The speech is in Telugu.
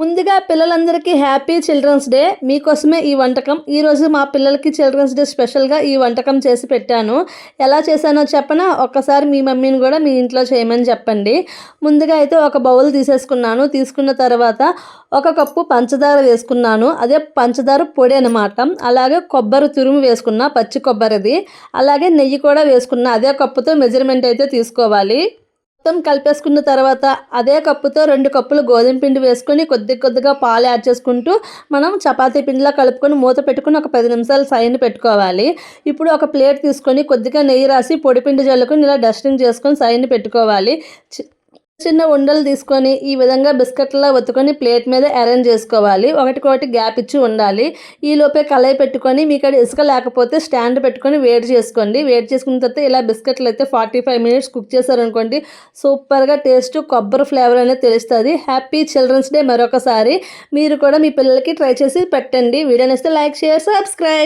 ముందుగా పిల్లలందరికీ హ్యాపీ చిల్డ్రన్స్ డే. మీకోసమే ఈ వంటకం. ఈరోజు మా పిల్లలకి చిల్డ్రన్స్ డే స్పెషల్గా ఈ వంటకం చేసి పెట్టాను. ఎలా చేశానో చెప్పనా? ఒక్కసారి మీ మమ్మీని కూడా మీ ఇంట్లో చేయమని చెప్పండి. ముందుగా అయితే ఒక బౌల్ తీసేసుకున్నాను. తీసుకున్న తర్వాత ఒక కప్పు పంచదార వేసుకున్నాను. అదే పంచదార పొడి అనమాట అలాగే కొబ్బరి తురుము వేసుకున్నా పచ్చి కొబ్బరిది. అలాగే నెయ్యి కూడా వేసుకున్నా అదే కప్పుతో మెజర్మెంట్ అయితే తీసుకోవాలి. మొత్తం కలిపేసుకున్న తర్వాత అదే కప్పుతో రెండు కప్పులు గోధుమ పిండి వేసుకొని కొద్ది కొద్దిగా పాలు యాడ్ చేసుకుంటూ మనం చపాతీ పిండిలా కలుపుకొని మూత పెట్టుకుని ఒక పది నిమిషాలు సైన్ పెట్టుకోవాలి. ఇప్పుడు ఒక ప్లేట్ తీసుకొని కొద్దిగా నెయ్యి రాసి పొడి పిండి జల్లుకొని ఇలా డస్టింగ్ చేసుకొని సైన్ పెట్టుకోవాలి. చిన్న ఉండలు తీసుకొని ఈ విధంగా బిస్కెట్లా ఒత్తుకొని ప్లేట్ మీద అరేంజ్ చేసుకోవాలి. ఒకటికొకటి గ్యాప్ ఇచ్చి ఉండాలి. ఈ లోపే కళాయి పెట్టుకొని మీకు ఇసుక లేకపోతే స్టాండ్ పెట్టుకొని వేడి చేసుకోండి. వేడి చేసుకున్న తర్వాత ఇలా బిస్కెట్లు అయితే ఫార్టీ ఫైవ్ మినిట్స్ కుక్ చేశారనుకోండి సూపర్గా టేస్ట్ కొబ్బరి ఫ్లేవర్ అనేది తెలుస్తుంది. హ్యాపీ చిల్డ్రన్స్ డే మరొకసారి. మీరు కూడా మీ పిల్లలకి ట్రై చేసి పెట్టండి. వీడియో నచ్చితే లైక్ షేర్ సబ్స్క్రైబ్